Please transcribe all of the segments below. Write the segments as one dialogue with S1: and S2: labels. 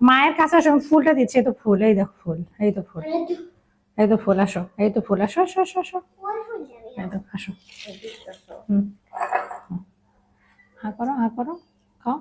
S1: মায়ের কাছে আসো ফুলটা দিচ্ছি এই তো ফুল এই দেখো ফুল এই তো ফুল এই তো ফুল আসো এই তো ফুল আসো আসো আসো আসো। এই তো আসো। হুম। হা করো হা করো খাও।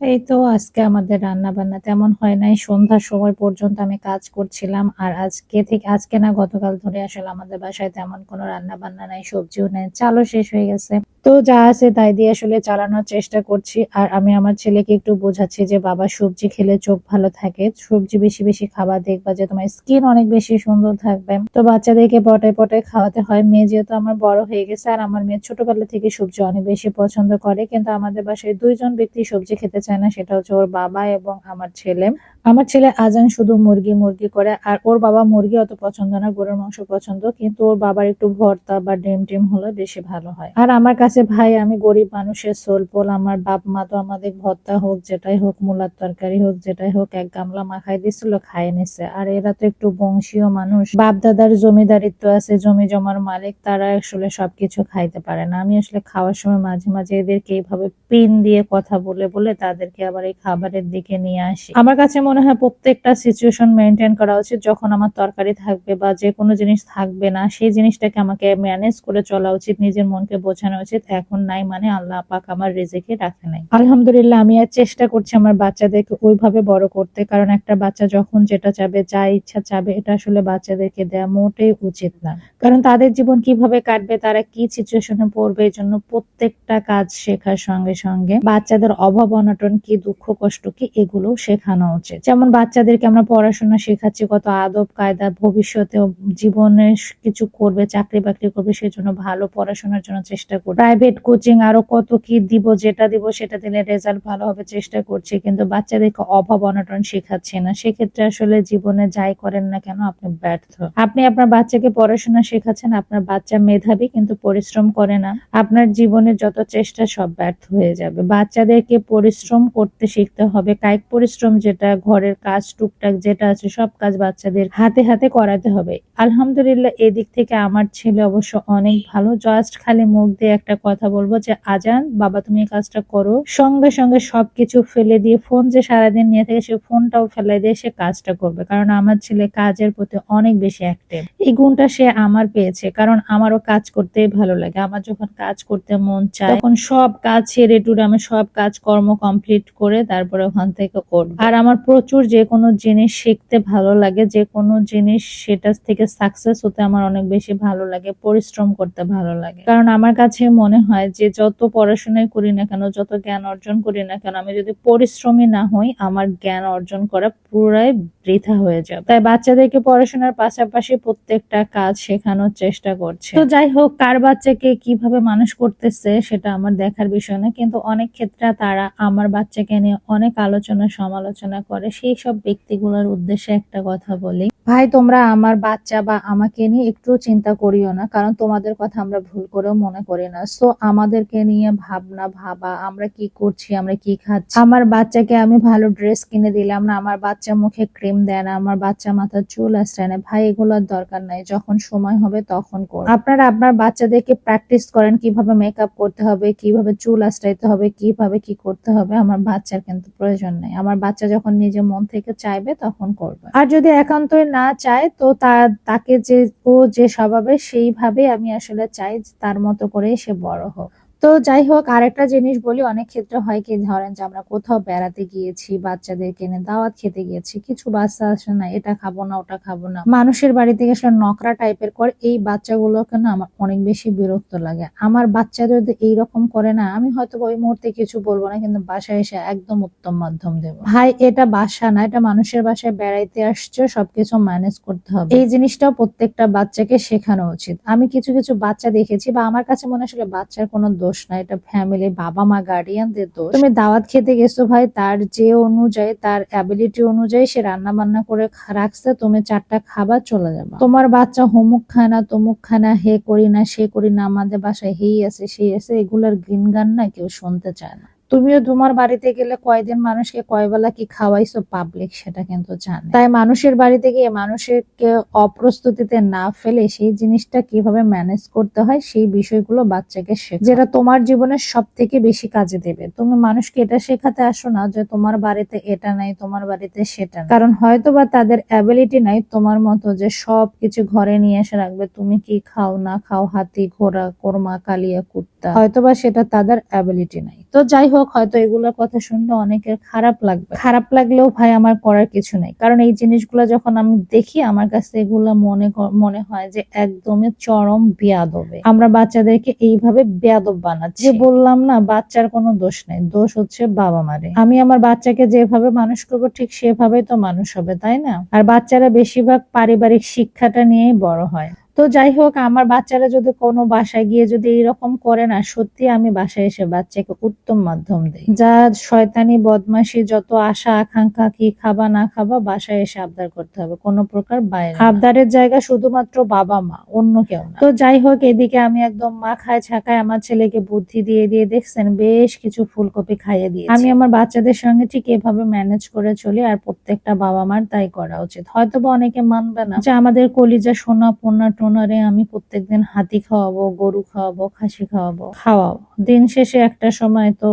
S1: এই তো আজকে আমাদের রান্না বান্না তেমন হয় নাই সন্ধ্যার সময় পর্যন্ত আমি কাজ করছিলাম আর আজকে থেকে আজকে না গতকাল ধরে আসলে আমাদের বাসায় তেমন কোনো রান্না বান্না নাই সবজিও নেই চালও শেষ হয়ে গেছে। তো যা আছে তাই দিয়ে আসলে চালানোর চেষ্টা করছি। আর আমি আমার ছেলেকে একটু বোঝাচ্ছি যে, বাবা, সবজি খেলে চোখ ভালো থাকে। সবজি বেশি বেশি খাবার দেখবা যে, তোমার স্কিন অনেক বেশি সুন্দর থাকবে। তো বাচ্চাদেরকে পটায় পটায় খাওয়াতে হয়। মেয়ে যেহেতু আমার বড় হয়ে গেছে, আর আমার মেয়ে ছোটবেলা থেকে সবজি অনেক বেশি পছন্দ করে, কিন্তু আমাদের বাসায় দুইজন ব্যক্তি সবজি খেতে চায় না, সেটা হচ্ছে ওর বাবা এবং আমার ছেলে। আমার ছেলে আজান শুধু মুরগি মুরগি করে, আর ওর বাবা মুরগি অত পছন্দ না, গরুর মাংস পছন্দ, কিন্তু ওর বাবার একটু ভর্তা বা ডিম টিম হলে বেশি ভালো হয়। আর আমার কাছে, ভাই, আমি গরিব মানুষের সোলপোল আমার বাপ মা তো আমাদের ভর্তা হোক, যেটাই হোক, মূলার তরকারি হোক, যেটাই হোক, এক গামলা মাখাই দিছিল খাই নিছে। আর এরা তো একটু বংশীয় মানুষ বাপ দাদার জমিদারিত্ব আছে, জমি জমার মালিক, তারা আসলে সবকিছু খাইতে পারে না। আমি আসলে খাওয়ার সময় মাঝে মাঝে এদেরকে এইভাবে পিন দিয়ে কথা বলে বলে তাদেরকে আবার এই খাবারের দিকে নিয়ে আসি। আমার কাছে মনে হয় প্রত্যেকটা সিচুয়েশন মেনটেন করা উচিত যখন আমার তরকারি থাকবে বা যে কোনো জিনিস থাকবে না, সেই জিনিসটাকে আমাকে ম্যানেজ করে চলা উচিত, নিজের মনকে বোঝানো উচিত। এখন নাই মানে আল্লাহ পাক আমার রেজেকে রাখে নাই। আলহামদুলিল্লাহ, আমি আর চেষ্টা করছি আমার বাচ্চাদেরকে ওইভাবে বড় করতে, কারণ একটা বাচ্চা যখন যেটা চাবে, যা ইচ্ছা চাবে, এটা আসলে বাচ্চাদেরকে দেওয়া মোটেই উচিত না। কারণ তাদের জীবন কীভাবে কাটবে, তারা কি সিচুয়েশনে পড়বে, এই জন্য প্রত্যেকটা কাজ শেখার সঙ্গে সঙ্গে বাচ্চাদের অভাব, অনটন, কি দুঃখ, কষ্ট, কি এগুলো শেখানো উচিত। যেমন বাচ্চাদেরকে আমরা পড়াশোনা শেখাচ্ছি, কত আদব, কায়দা ভবিষ্যতে জীবনে কিছু করবে, চাকরি বাকরি করবে, সেজন্য ভালো পড়াশোনার জন্য চেষ্টা করবে প্রাইভেট কোচিং আরও কত কি দিব, যেটা দিব, সেটা দিলে রেজাল্ট ভালো হবে, চেষ্টা করছি, কিন্তু বাচ্চাদেরকে অভাব অনটন শেখাচ্ছি না। সেক্ষেত্রে আসলে জীবনে যাই করেন না কেন, আপনি ব্যর্থ। আপনি আপনার বাচ্চাকে পড়াশোনা শেখাচ্ছেন, আপনার বাচ্চা মেধাবী, কিন্তু পরিশ্রম করে না। আপনার জীবনের যত চেষ্টা, সব ব্যর্থ হয়ে যাবে। বাচ্চাদেরকে পরিশ্রম করতে শিখতে হবে। কায়িক পরিশ্রম যেটা ঘরের কাজ, টুকটাক যেটা আছে সব কাজ বাচ্চাদের হাতে হাতে করাতে হবে। আলহামদুলিল্লাহ, এদিক থেকে আমার ছেলে অবশ্য অনেক ভালো। জাস্ট খালি মুখ দিয়ে একটা কথা বলব যে, আজান, বাবা তুমি এই কাজটা করো। সঙ্গে সঙ্গে সবকিছু ফেলে দিয়ে, ফোন যে সারাদিন নিয়ে থাকে, সে ফোনটাও ফেলে দিয়ে সে কাজটা করবে। কারণ আমার ছেলে কাজের প্রতি অনেক বেশি অ্যাক্টিভ এই গুণটা সে আমার পেয়েছে, কারণ আমারও কাজ করতেই ভালো লাগে। আমার যখন কাজ করতে মন চায়, তখন সব কাজ ছেড়ে টুড়ে আমি সব কাজ কর্ম কমপ্লিট করে তারপরে ওখান থেকে করব। আর আমার প্রচুর যে কোনো জিনিস শিখতে ভালো লাগে, যে কোনো জিনিস সেটা থেকে সাকসেস হতে আমার অনেক বেশি ভালো লাগে, পরিশ্রম করতে ভালো লাগে। কারণ আমার কাছে মনে হয় যে যত পড়াশোনাই করি না কেন, যত জ্ঞান অর্জন করি না কেন, আমি যদি পরিশ্রমী না হই, আমার জ্ঞান অর্জন করা পুরাই বৃথা হয়ে যাবে। তাই বাচ্চাদেরকে পড়াশোনার পাশাপাশি প্রত্যেকটা কাজ শেখানোর চেষ্টা করছে। তো যাই হোক, কার বাচ্চাকে কীভাবে মানুষ করতেছে সেটা আমার দেখার বিষয় না, কিন্তু অনেক ক্ষেত্রে তারা আমার বাচ্চাকে নিয়ে অনেক আলোচনা সমালোচনা করে। সেই সব ব্যক্তিগুলোর উদ্দেশ্যে একটা কথা বলি। ভাই, তোমরা আমার বাচ্চা বা আমাকে নিয়ে একটু চিন্তা করিও না, কারণ তোমাদের কথা আমরা ভুল করেও মনে করি না। সো আমাদেরকে নিয়ে ভাবনা, ভাবা, আমরা কি করছি, আমরা কি খাচ্ছি? আমার বাচ্চাকে আমি ভালো ড্রেস কিনে দিলাম না, আমার বাচ্চা মুখে ক্রিম দেয় না, আমার বাচ্চা মাথার চুল আসছে না। ভাই এগুলোর দরকার নাই, যখন সময় হবে তখন করুন আপনারা আপনার বাচ্চাদেরকে প্র্যাকটিস করেন কীভাবে মেকআপ করতে হবে, কীভাবে চুল আশ্রাইতে হবে, কীভাবে কি করতে হবে, আমার বাচ্চার কিন্তু প্রয়োজন নেই। আমার বাচ্চা যখন নিজে মন থেকে চাইবে তখন করবে। আর যদি একান্তই না চায়, তো তার তাকে যে, ও যে স্বভাবে সেইভাবে আমি আসলে চাই তার মতো করে সে বড় হোক। তো যাই হোক, আরেকটা জিনিস বলি, অনেক ক্ষেত্রে হয় কি, ধরেন যে আমরা কোথাও বেড়াতে গিয়েছি, বাচ্চাদের কেনে দাওয়াত খেতে গিয়েছি, কিছু বাচ্চা আসে না, এটা খাব না, ওটা খাব না। মানুষের বাড়ি থেকে আসলে নকরা টাইপের করে এই বাচ্চাগুলোকে না আমার অনেক বেশি বিরক্ত লাগে। আমার বাচ্চা যদি এইরকম করে না, আমি হয়তো ওই মুহূর্তে কিছু বলব না, কিন্তু বাসায় এসে একদম উত্তম মাধ্যম দেবো। ভাই, এটা বাসা না, এটা মানুষের বাসায় বেড়াইতে আসছে, সবকিছু ম্যানেজ করতে হবে। এই জিনিসটাও প্রত্যেকটা বাচ্চাকে শেখানো উচিত। আমি কিছু কিছু বাচ্চা দেখেছি বা আমার কাছে মনে আসলে বাচ্চার কোনো দোষ না, এটা ফ্যামিলি বাবা মা গার্ডিয়ানদের দোষ। তুমি দাওয়াত খেতে গেছো ভাই, তার যে অনুযায়ী, তার অ্যাবিলিটি অনুযায়ী সে রান্না বান্না করে রাখছে, তুমি চারটা খাবার চলে যাবে। তোমার বাচ্চা হোমুক খায় না তমুক খায় না, হে করি না, সে করি না, আমাদের বাসায় হেই আছে, সেই আছে, এগুলার গান না কেউ শুনতে চায় না। তুমিও তোমার বাড়িতে গেলে কয়দিন মানুষকে কয়বেলা কি খাওয়াইছো পাবলিক সেটা কিন্তু জানে। তাই মানুষের বাড়িতে গিয়ে মানুষকে অপ্রস্তুতিতে না ফেলে সেই জিনিসটা কীভাবে ম্যানেজ করতে হয় সেই বিষয়গুলো বাচ্চাকে শেখ যেটা তোমার জীবনের সব থেকে বেশি কাজে দেবে। তুমি মানুষকে এটা শেখাতে আসো না যে তোমার বাড়িতে এটা নাই, তোমার বাড়িতে সেটা কারণ হয়তো বা তাদের অ্যাবিলিটি নাই তোমার মতো যে সব কিছু ঘরে নিয়ে এসে রাখবে। তুমি কি খাও না খাও, হাতি, ঘোড়া, কোরমা, কালিয়া, কুত্তা, হয়তোবা সেটা তাদের অ্যাবিলিটি নাই। তো যাই হোক হয়তো এগুলোর কথা শুনলে অনেকের খারাপ লাগবে। খারাপ লাগলেও ভাই আমার করার কিছু নেই। কারণ এই জিনিসগুলো যখন আমি দেখি, আমার কাছে এগুলো মনে মনে হয় যে একদমই চরম বেয়াদবে। আমরা বাচ্চাদেরকে এইভাবে বেয়াদব বানাচ্ছি। যে বললাম না, বাচ্চার কোনো দোষ নেই। দোষ হচ্ছে বাবা মারে আমি আমার বাচ্চাকে যেভাবে মানুষ করব, ঠিক সেভাবেই তো মানুষ হবে, তাই না? আর বাচ্চারা বেশিরভাগ পারিবারিক শিক্ষাটা নিয়েই বড় হয়। তো যাই হোক, আমার বাচ্চারা যদি কোনো বাসায় গিয়ে যদি এরকম করে না, সত্যি আমি বাসায় এসে বাচ্চাকে উত্তম মাধ্যম দিই। যা শয়তানি, বদমাশি, যত আশা, আকাঙ্ক্ষা, কি খাবা, না খাবা, বাসায় এসে আবদার করতে হবে। কোনো প্রকার বাইরে আবদারের জায়গা শুধুমাত্র বাবা, মা, অন্য কেউ না। তো যাই হোক, এদিকে আমি একদম মাখায় ছাকায় আমার ছেলেকে বুদ্ধি দিয়ে দিয়ে দেখছেন, বেশ কিছু ফুলকপি খাইয়ে দিয়ে আমি আমার বাচ্চাদের সঙ্গে ঠিক এভাবে ম্যানেজ করে চলি, আর প্রত্যেকটা বাবা মার তাই করা উচিত। হয়তো বা অনেকে মানবে না যে আমাদের কলিজা সোনা, পোনা টোনারে আমি প্রত্যেকদিন হাতি খাওয়াবো, গরু খাওয়াবো, খাসি খাওয়াবো, খাওয়াও। দিন শেষে একটা সময় তো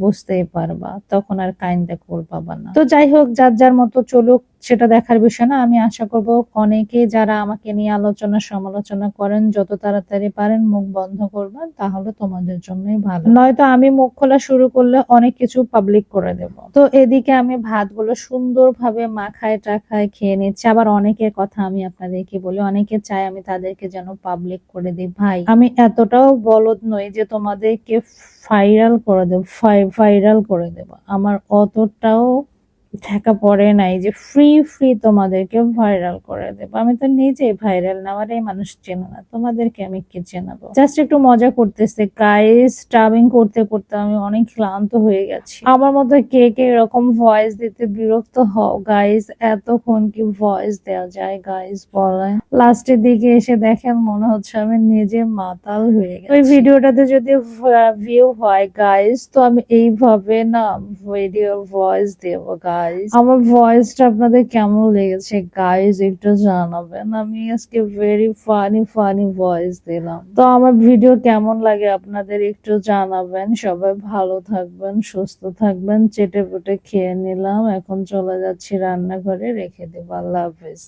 S1: বুঝতেই পারবা, তখন আর কাইন্দা করবা না। তো যাই হোক, যার যার মতো চলুক সেটা দেখার বিষয় না। আমি আশা করব অনেকে যারা আমাকে নিয়ে আলোচনা, সমালোচনা করেন, যত তাড়াতাড়ি পারেন মুখ বন্ধ করবেন, তাহলে তোমাদের জন্যই ভালো। নয়তো আমি মুখ খোলা শুরু করলে অনেক কিছু পাবলিক করে দেব। তো এদিকে আমি ভাতগুলো সুন্দরভাবে মাখায় টাখায় খেয়ে নিচ্ছি। আবার অনেকের কথা আমি আপনাদেরকে বলি, অনেকে চায় আমি তাদেরকে যেন পাবলিক করে দিই। ভাই, আমি এতটাও বলদ নই যে তোমাদেরকে ভাইরাল করে দেব ভাইরাল করে দেব। আমার অতটাও ঠেকা পড়ে নাই যে ফ্রি ফ্রি তোমাদেরকে ভাইরাল করে দেব। আমি তো নিজে ভাইরাল না আমার এই মানুষ চেনো না। তোমাদেরকে আমি কি চেনাবো জাস্ট একটু মজা করতেছে। গাইস ট্রাভিং করতে করতে আমি অনেক ক্লান্ত হয়ে গেছি। আমার মতো কে কে এরকম ভয়েস দিতে বিরক্ত হও? গাইস এতক্ষণ কি ভয়েস দেওয়া যায়? গাইস বলেন। লাস্টের দিকে এসে দেখেন মনে হচ্ছে আমি নিজে মাতাল হয়ে গেছি। ওই ভিডিওটাতে যদি ভিউ হয় গাইস তো আমি এইভাবে না ভিডিও ভয়েস দেবো গাইস আমার ভয়েসটা আপনাদের কেমন লেগেছে? গাইজ একটু জানাবেন। আমি আজকে ভেরি ফানি ফানি ভয়েস দিলাম। তো আমার ভিডিও কেমন লাগে আপনাদের একটু জানাবেন। সবাই ভালো থাকবেন, সুস্থ থাকবেন। চেটে পুটে খেয়ে নিলাম। এখন চলে যাচ্ছি রান্নাঘরে। রেখে দেবো। আল্লাহ হাফিজ।